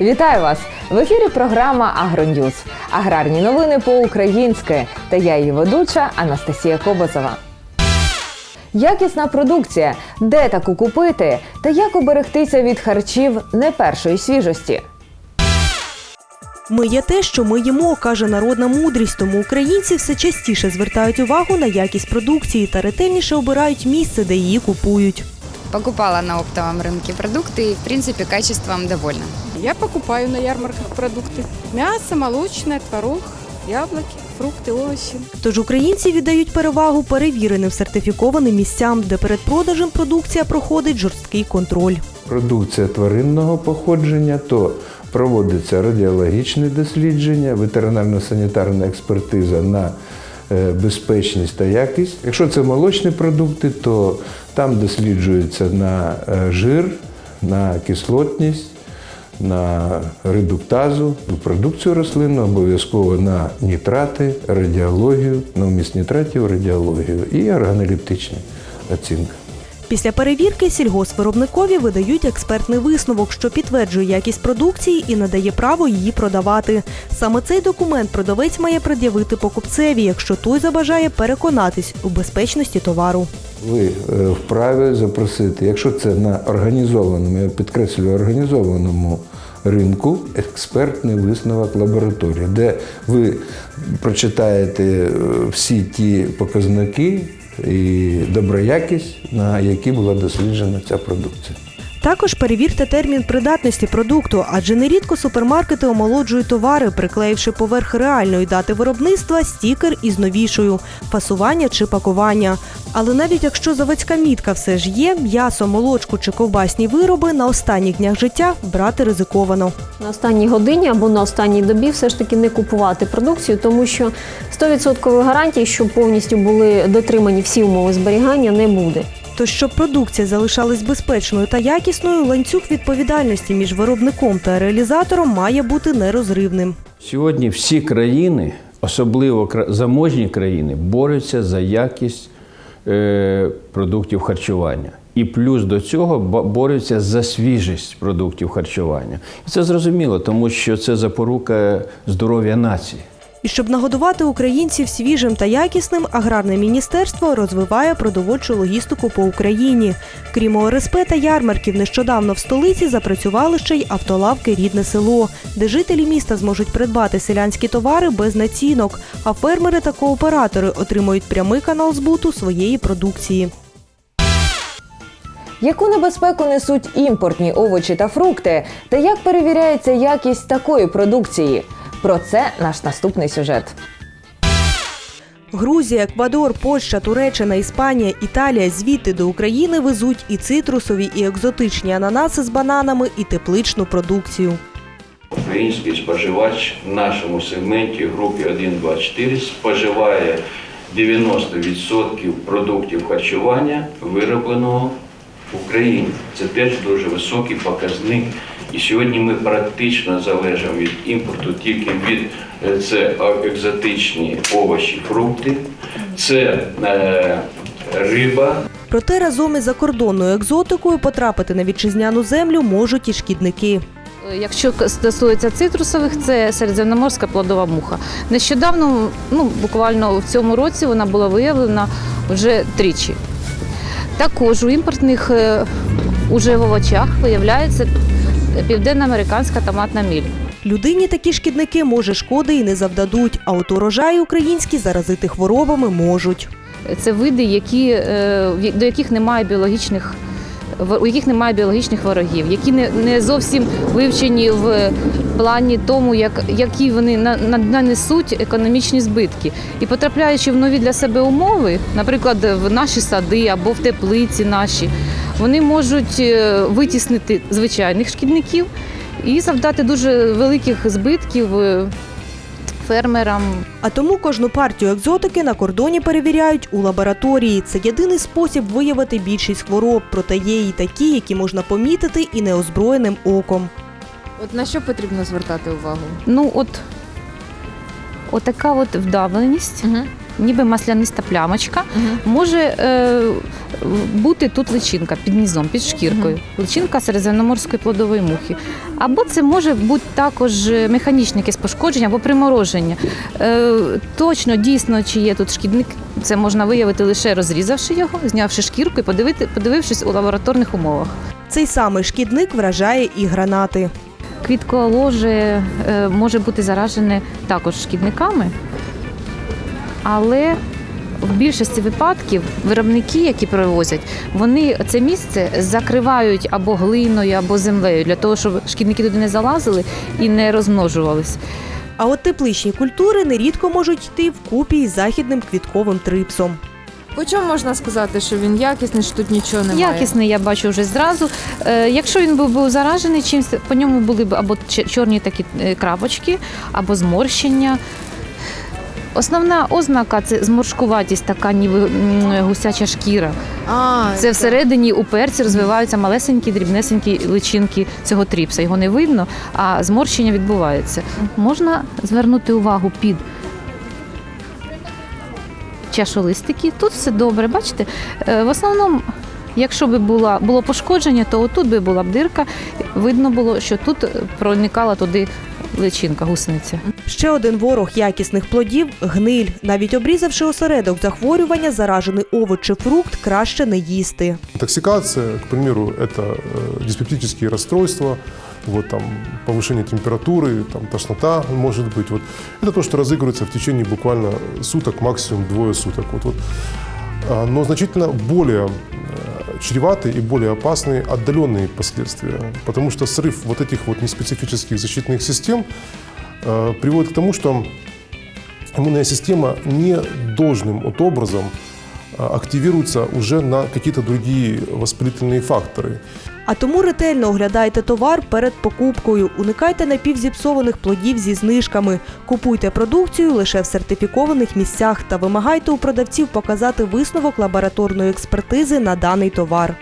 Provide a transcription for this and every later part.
Вітаю вас! В ефірі програма Агроньюз. Аграрні новини по-українськи. Та я її ведуча Анастасія Кобозова. Якісна продукція, де таку купити, та як оберегтися від харчів не першої свіжості. Ми є те, що ми їмо, каже народна мудрість. Тому українці все частіше звертають увагу на якість продукції та ретельніше обирають місце, де її купують. Покупала на оптовом рынке продукты и, в принципе, качеством довольна. Я покупаю на ярмарках продукты. Мясо, молочное, творог, яблоки, фрукты, овощи. Тож українці віддають перевагу перевіреним сертифікованим місцям, де перед продажем продукція проходить жорсткий контроль. продукція тваринного походження, то проводиться радіологічне дослідження, ветеринарно-санітарна експертиза на е, безпечність та якість. Якщо це молочні продукти, то там досліджується на е, жир, на кислотність, на редуктазу, продукцію рослинну, обов'язково на нітрати, радіологію, на вміст нітратів, радіологію і органолептичні оцінка. Після перевірки сільгоспвиробникові видають експертний висновок, що підтверджує якість продукції і надає право її продавати. Саме цей документ продавець має пред'явити покупцеві, якщо той забажає переконатись у безпечності товару. Ви е, вправі запросити, якщо це на організованому, я підкреслюю, організованому ринку, експертний висновок лабораторії, де ви прочитаєте е, всі ті показники і доброякість, на які була досліджена ця продукція. Також перевірте термін придатності продукту, адже нерідко супермаркети омолоджують товари, приклеївши поверх реальної дати виробництва стікер із новішою фасування чи пакування. Але навіть якщо заводська мітка все ж є, м'ясо, молочку чи ковбасні вироби на останніх днях життя брати ризиковано. на останній годині або на останній добі все ж таки не купувати продукцію, тому що 100% гарантій, що повністю були дотримані всі умови зберігання, не буде. То щоб продукція залишалась безпечною та якісною, ланцюг відповідальності між виробником та реалізатором має бути нерозривним. Сьогодні всі країни, особливо заможні країни, борються за якість е, продуктів харчування. І плюс до цього бо- борються за свіжість продуктів харчування. І це зрозуміло, тому що це запорука здоров'я нації. І щоб нагодувати українців свіжим та якісним, аграрне міністерство розвиває продовольчу логістику по Україні. Крім ОРСП та ярмарків, нещодавно в столиці запрацювали ще й автолавки Рідне село, де жителі міста зможуть придбати селянські товари без націнок, а фермери та кооператори отримують прямий канал збуту своєї продукції. Яку небезпеку несуть імпортні овочі та фрукти, та як перевіряється якість такої продукції? Про це наш наступний сюжет. Грузія, Еквадор, Польща, Туреччина, Іспанія, Італія звідти до України везуть і цитрусові, і екзотичні ананаси з бананами, і тепличну продукцію. Український споживач в нашому сегменті групі 1-2-4 споживає 90% продуктів харчування, виробленого в Україні. Це теж дуже високий показник. І сьогодні ми практично залежимо від імпорту тільки від е, це екзотичні овочі, фрукти, це е, риба, Проте разом із закордонною екзотикою потрапити на вітчизняну землю можуть і шкідники. Якщо стосується цитрусових, це середземноморська плодова муха. Нещодавно, ну буквально в цьому році, вона була виявлена вже тричі. Також у імпортних е, уже в овочах виявляється південноамериканська томатна міль. Людині такі шкідники може шкоди і не завдадуть, а от урожаї українські заразити хворобами можуть. Це види, які, е, до яких немає біологічних у яких немає біологічних ворогів, які не, не зовсім вивчені в плані тому, як, які вони на- на- нанесуть економічні збитки. І потрапляючи в нові для себе умови, наприклад, в наші сади або в теплиці наші, вони можуть е, витіснити звичайних шкідників і завдати дуже великих збитків е, фермерам, А тому кожну партію екзотики на кордоні перевіряють у лабораторії. Це єдиний спосіб виявити більшість хвороб, проте є і такі, які можна помітити і неозброєним оком. От на що потрібно звертати увагу? Ну от отака от вдавленість, Мгм. Ніби масляниста плямочка, Мгм. може е, бути тут личинка під низом, під шкіркою. Личинка середземноморської плодової мухи. Або це може бути також механічне якесь пошкодження або примороження. Е, точно, дійсно, чи є тут шкідник, це можна виявити лише розрізавши його, знявши шкірку і подивити, подивившись у лабораторних умовах. Цей самий шкідник вражає і гранати. Квітколоже е, може бути заражене також шкідниками, але в більшості випадків виробники, які привозять, вони це місце закривають або глиною, або землею для того, щоб шкідники туди не залазили і не розмножувались. А от тепличні культури нерідко можуть йти вкупі із західним квітковим трипсом. По чому можна сказати, що він якісний, що тут нічого немає? Якісний я бачу вже зразу. Е, якщо він був, був заражений чимось, по ньому були б або чорні такі е, крапочки, або зморщення. Основна ознака це зморшкуватість, така ніби гусяча шкіра. А, Це всередині у перці розвиваються малесенькі, дрібнесенькі личинки цього тріпса. Його не видно, а зморщення відбувається. Можна звернути увагу під чашолистики. Тут все добре. Бачите, Е, в основному. Якщо би була було пошкодження, то отут би була б дирка. Видно було, що тут проникала туди личинка, гусениця. Ще один ворог якісних плодів гниль. Навіть обрізавши осередок захворювання, заражений овоч чи фрукт краще не їсти. Интоксикация, к примеру, это э, диспептические расстройства, вот там повышение температуры, там тошнота может быть. Вот это то, что разыгрывается в течение буквально суток, максимум двое суток. Вот, вот. А, Но значительно более чреватые и более опасные отдаленные последствия, потому что срыв вот этих вот неспецифических защитных систем э, приводит к тому, что иммунная система не должным вот образом а, активируется уже на какие-то другие воспалительные факторы. А тому ретельно оглядайте товар перед покупкою. Уникайте напівзіпсованих плодів зі знижками. Купуйте продукцію лише в сертифікованих місцях та вимагайте у продавців показати висновок лабораторної експертизи на даний товар.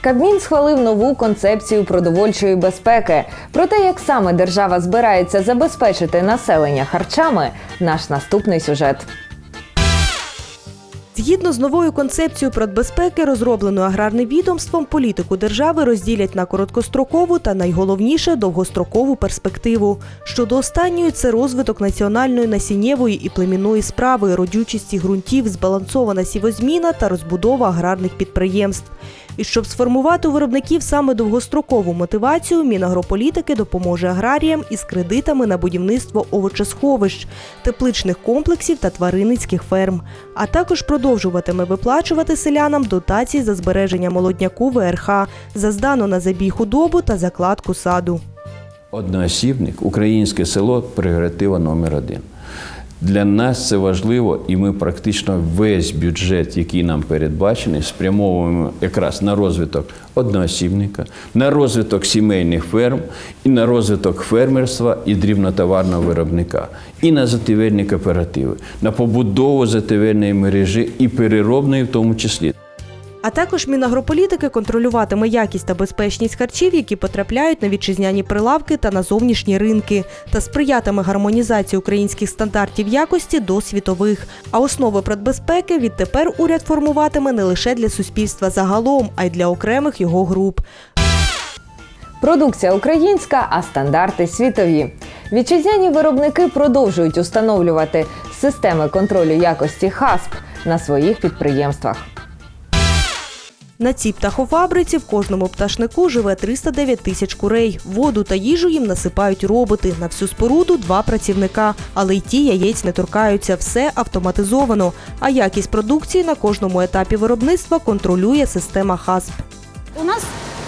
Кабмін схвалив нову концепцію продовольчої безпеки. Про те, як саме держава збирається забезпечити населення харчами, наш наступний сюжет. Згідно з новою концепцією продбезпеки, розробленою аграрним відомством, політику держави розділять на короткострокову та найголовніше довгострокову перспективу. Щодо останньої, це розвиток національної насіннєвої і племінної справи, родючості ґрунтів, збалансована сівозміна та розбудова аграрних підприємств. І щоб сформувати у виробників саме довгострокову мотивацію, Мінагрополітики допоможе аграріям із кредитами на будівництво овочесховищ, тепличних комплексів та тваринницьких ферм, а також продовжуватиме виплачувати селянам дотації за збереження молодняку ВРХ, за здану на забій худобу та закладку саду. Одноосібник, українське село пріоритива номер один. Для нас це важливо, і ми практично весь бюджет, який нам передбачений, спрямовуємо якраз на розвиток одноосібника, на розвиток сімейних ферм, і на розвиток фермерства і дрібнотоварного виробника, і на зативельні кооперативи, на побудову зативельної мережі і переробної в тому числі. А також Мінагрополітики контролюватиме якість та безпечність харчів, які потрапляють на вітчизняні прилавки та на зовнішні ринки, та сприятиме гармонізації українських стандартів якості до світових. А основи продбезпеки відтепер уряд формуватиме не лише для суспільства загалом, а й для окремих його груп. Продукція українська, а стандарти світові. Вітчизняні виробники продовжують установлювати системи контролю якості ХАСП на своїх підприємствах. На цій птахофабриці в кожному пташнику живе 309 тисяч курей. Воду та їжу їм насипають роботи. На всю споруду два працівника, але й ті яєць не торкаються. Все автоматизовано. А якість продукції на кожному етапі виробництва контролює система ХАСП. У нас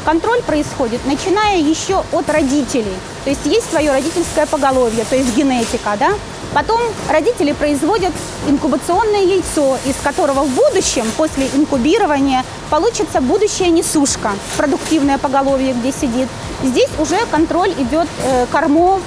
контроль происходит, начиная еще от родителей. То есть есть свое родительское поголовье, то есть генетика, да? Потом родители производят инкубационное яйцо, из которого в будущем, после инкубирования, получится будущая несушка, продуктивное поголовье, где сидит. Здесь уже контроль идет э, кормов,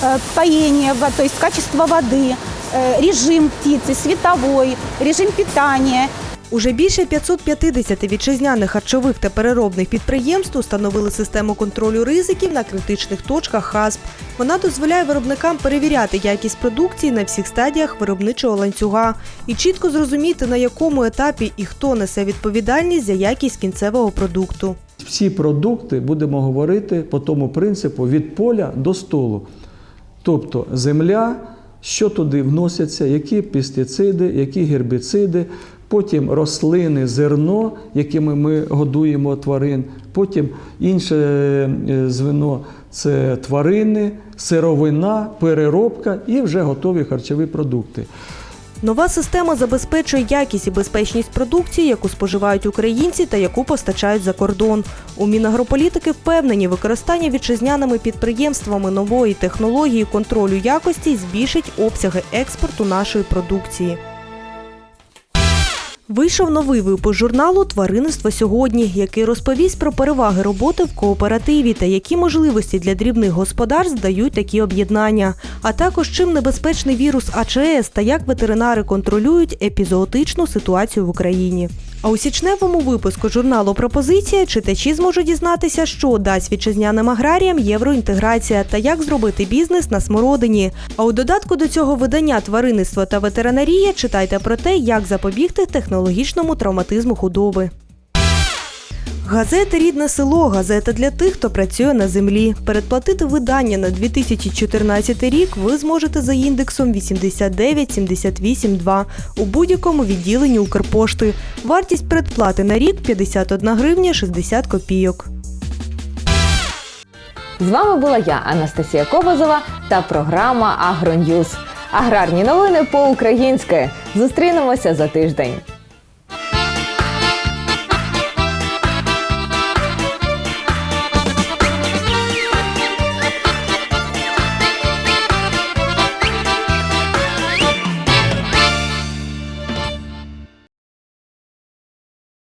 э, поение, то есть качество воды, э, режим птицы, световой, режим питания. Уже більше 550 вітчизняних харчових та переробних підприємств установили систему контролю ризиків на критичних точках ХАСП. Вона дозволяє виробникам перевіряти якість продукції на всіх стадіях виробничого ланцюга і чітко зрозуміти, на якому етапі і хто несе відповідальність за якість кінцевого продукту. Всі продукти будемо говорити по тому принципу від поля до столу. Тобто земля, що туди вносяться, які пестициди, які гербіциди, потім рослини, зерно, якими ми годуємо тварин, потім інше е, звено це тварини, сировина, переробка і вже готові харчові продукти. Нова система забезпечує якість і безпечність продукції, яку споживають українці та яку постачають за кордон. У Мінагрополітики впевнені, використання вітчизняними підприємствами нової технології контролю якості збільшить обсяги експорту нашої продукції. Вийшов новий випуск журналу Тваринництво сьогодні, який розповість про переваги роботи в кооперативі та які можливості для дрібних господарств дають такі об'єднання, а також чим небезпечний вірус АЧС та як ветеринари контролюють епізоотичну ситуацію в Україні. А у січневому випуску журналу Пропозиція читачі зможуть дізнатися, що дасть вітчизняним аграріям євроінтеграція та як зробити бізнес на смородині. А у додатку до цього видання тваринництво та ветеринарія читайте про те, як запобігти технологічному травматизму худоби. Газета Рідне село газета для тих, хто працює на землі. Передплатити видання на 2014 рік ви зможете за індексом 89782 у будь-якому відділенні Укрпошти. Вартість передплати на рік 51 гривня 60 копійок. З вами була я, Анастасія Кобазова, та програма Агроньюз. Аграрні новини по-українськи. Зустрінемося за тиждень.